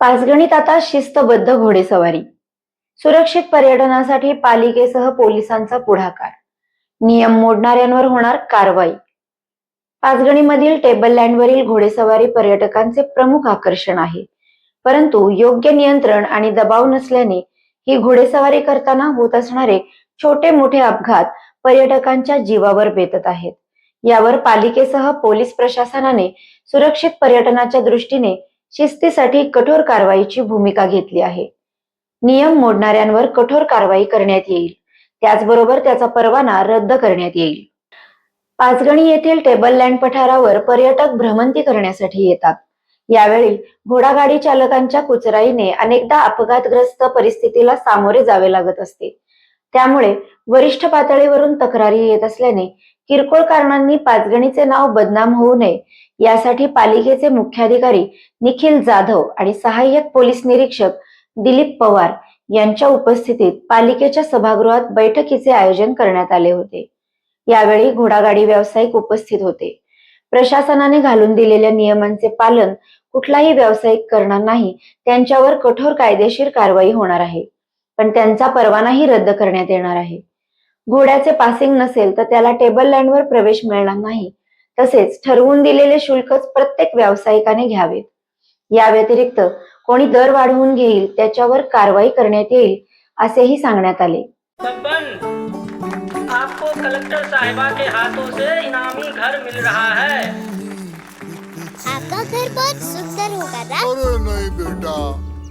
पाचगणीत आता शिस्तबद्ध घोडेसवारी. सुरक्षित पर्यटनासाठी पालिकेसह पोलिसांचा पुढाकार. नियम मोडणाऱ्यांवर होणार कारवाई. पाचगणीमधील टेबल लँडवरील घोडेसवारी पर्यटकांचे प्रमुख आकर्षण आहे. परंतु योग्य नियंत्रण आणि दबाव नसल्याने ही घोडेसवारी करताना होत असणारे छोटे मोठे अपघात पर्यटकांच्या जीवावर बेतत आहेत. यावर पालिकेसह पोलीस प्रशासनाने सुरक्षित पर्यटनाच्या दृष्टीने शिस्तीसाठी कठोर कारवाईची भूमिका घेतली आहे. नियम मोडणाऱ्यांवर कठोर कारवाई करण्यात येईल. त्याचबरोबर त्याचा परवाना रद्द करण्यात येईल. पाचगणी येथील टेबल लँड पठारावर पर्यटक भ्रमंती करण्यासाठी येतात. यावेळी घोडागाडी चालकांच्या कुचराईने अनेकदा अपघातग्रस्त परिस्थितीला सामोरे जावे लागत असते. त्यामुळे वरिष्ठ पातळीवरून तक्रारी येत असल्याने किरकोळ कारणांनी पाचगणीचे नाव बदनाम होऊ नये. यासाठी पालिकेचे मुख्याधिकारी निखिल जाधव आणि सहाय्यक पोलीस निरीक्षक दिलीप पवार यांच्या उपस्थितीत पालिकेच्या सभागृहात बैठकीचे आयोजन करण्यात आले होते. यावेळी घोडागाडी व्यावसायिक उपस्थित होते. प्रशासनाने घालून दिलेल्या नियमांचे पालन कुठलाही व्यावसायिक करणार नाही त्यांच्यावर कठोर कायदेशीर कारवाई होणार आहे. पण त्यांचा परवानाही रद्द करण्यात येणार आहे. घोड्याचे पासिंग नसेल तर त्याला टेबल लँडवर प्रवेश मिळणार नाही. तसेच ठरवून दिलेले शुल्कच प्रत्येक व्यावसायिकाने घ्यावेत. या व्यतिरिक्त कोणी दर वाढवून घेईल त्याच्यावर कारवाई करण्यात येईल असेही सांगण्यात आले. बब्बन आपको कलेक्टर साहिबा के हाथों से इनामी घर मिल रहा है। आपका घर बहुत सुंदर होगा ना? अरे नहीं बेटा।